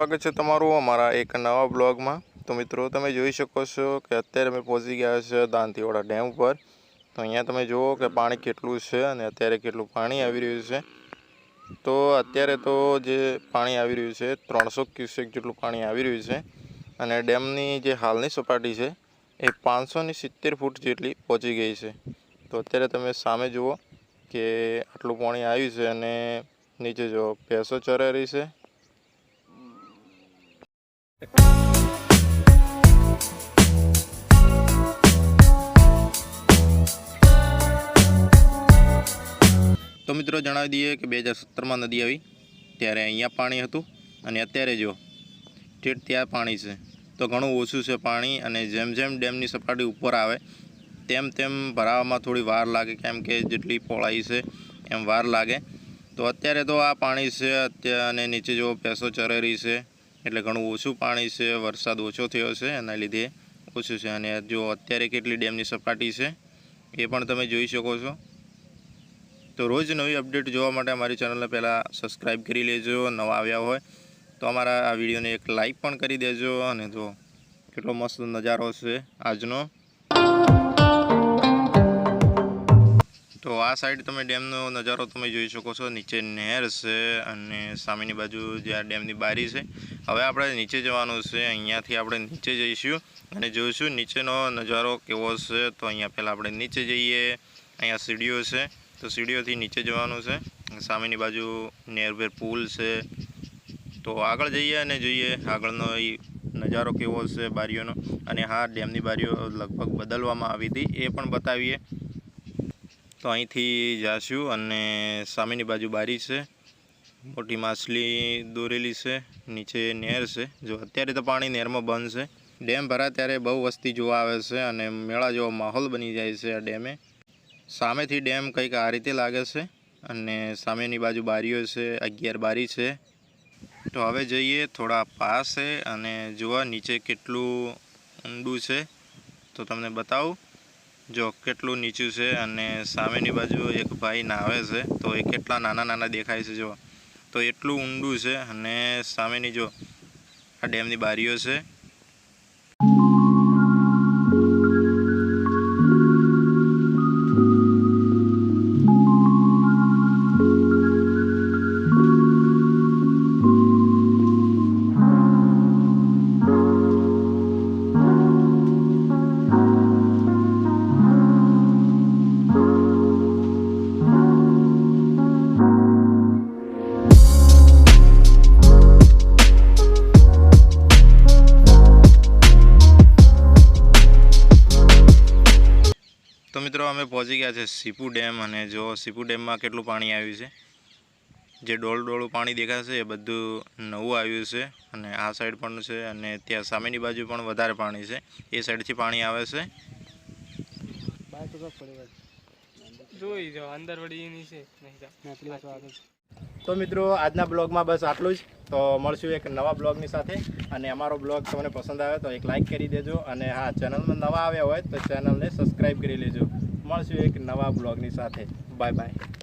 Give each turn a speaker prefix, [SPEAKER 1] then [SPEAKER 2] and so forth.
[SPEAKER 1] સ્વાગત છે તમારું અમારા એક નવા બ્લોગમાં. તો મિત્રો, તમે જોઈ શકો છો કે અત્યારે અમે પહોંચી ગયા છે દાંતીવાડા ડેમ પર. તો અહીંયા તમે જુઓ કે પાણી કેટલું છે અને અત્યારે કેટલું પાણી આવી રહ્યું છે. તો અત્યારે તો જે પાણી આવી રહ્યું છે, ત્રણસો ક્યુસેક જેટલું પાણી આવી રહ્યું છે અને ડેમની જે હાલની સપાટી છે એ પાંચસોની સિત્તેર ફૂટ જેટલી પહોંચી ગઈ છે. તો અત્યારે તમે સામે જુઓ કે આટલું પાણી આવ્યું છે અને નીચે જો ભેંસો ચરે રહી છે. તો મિત્રો જણાવી દઈએ કે બે હજાર સત્તરમાં નદી આવી, ત્યારે અહીંયા પાણી હતું અને અત્યારે જો ઠેઠ ત્યાં પાણી છે. તો ઘણું ઓછું છે પાણી અને જેમ જેમ ડેમની સપાટી ઉપર આવે, તેમ તેમ ભરાવામાં થોડી વાર લાગે, કેમ કે જેટલી પહોળાઈ છે એમ વાર લાગે. તો અત્યારે તો આ પાણી છે અત્યારે અને નીચે જો પેસો ચરેરી છે. એટલે ઘણું ઓછું પાણી છે, વરસાદ ઓછો થયો છે, એના લીધે ઓછું છે. અને જો અત્યારે કેટલી ડેમની સપાટી છે, એ પણ તમે જોઈ શકો છો. તો રોજ નવી અપડેટ જોવા માટે અમારી ચેનલને પહેલાં સબસ્ક્રાઈબ કરી લેજો, નવા આવ્યા હોય તો અમારા આ વિડીયોને એક લાઈક પણ કરી દેજો. અને જો કેટલો મસ્ત નજારો છે આજનો. તો આ સાઈડ તમે ડેમનો નજારો તમે જોઈ શકો છો. નીચે નહેર છે અને સામેની બાજુ જે આ ડેમની બારી છે. હવે આપણે નીચે જવાનું છે. અહીંયાથી આપણે નીચે જઈશું અને જોઈશું નીચેનો નજારો કેવો છે. તો અહીંયા પહેલાં આપણે નીચે જઈએ. અહીંયા સીડીઓ છે. તો સીડીઓથી નીચે જવાનું છે. સામેની બાજુ નેરભેર પુલ છે. તો આગળ જઈએ અને જોઈએ આગળનો એ નજારો કેવો છે બારીઓનો. અને હા, ડેમની બારીઓ લગભગ બદલવામાં આવી હતી. એ પણ બતાવીએ. તો અહીંથી જાશું અને સામેની બાજુ બારી છે. મોટી માછલી દોરેલી છે, નીચે નહેર છે. જો અત્યારે તો પાણી નહેરમાં બંધ છે. ડેમ ભરા ત્યારે બહુ વસ્તી જોવા આવે છે અને મેળા જેવો માહોલ બની જાય છે આ ડેમે. સામેથી ડેમ કંઈક આ રીતે લાગે છે અને સામેની બાજુ બારીઓ છે, અગિયાર બારી છે. તો હવે જઈએ થોડા પાસે અને જોવા નીચે કેટલું ઊંડું છે. તો તમને બતાવું. જો કેટલું નીચું છે અને સામેની બાજુ એક ભાઈ નાવે છે, તો એ કેટલા નાના નાના દેખાય છે, જો. તો એટલું ઊંડું છે અને સામેની જો આ ડેમની બારીઓ છે તો મિત્રો અમે પહોંચી ગયા છે સીપુ ડેમ અને જો સીપુ ડેમમાં કેટલું પાણી આવ્યું છે? જે ડોળ ડોળું પાણી દેખાશે એ બધું નવું આવ્યું છે અને આ સાઈડ પણ છે અને ત્યાં સામેની બાજુ પણ વધારે પાણી છે. એ સાઈડથી પાણી આવે છે.
[SPEAKER 2] જોઈ જાઓ અંદર વળી એની છે નહીં.
[SPEAKER 1] તો મિત્રો, આજના બ્લોગમાં બસ આટલું જ. તો મળશું એક નવા બ્લોગની સાથે. અને અમારો બ્લોગ તમને પસંદ આવે તો એક લાઇક કરી દેજો. અને હા, ચેનલમાં નવા આવ્યા હોય તો ચેનલને સબસ્ક્રાઈબ કરી લેજો. મળશું એક નવા બ્લોગની સાથે. Bye bye.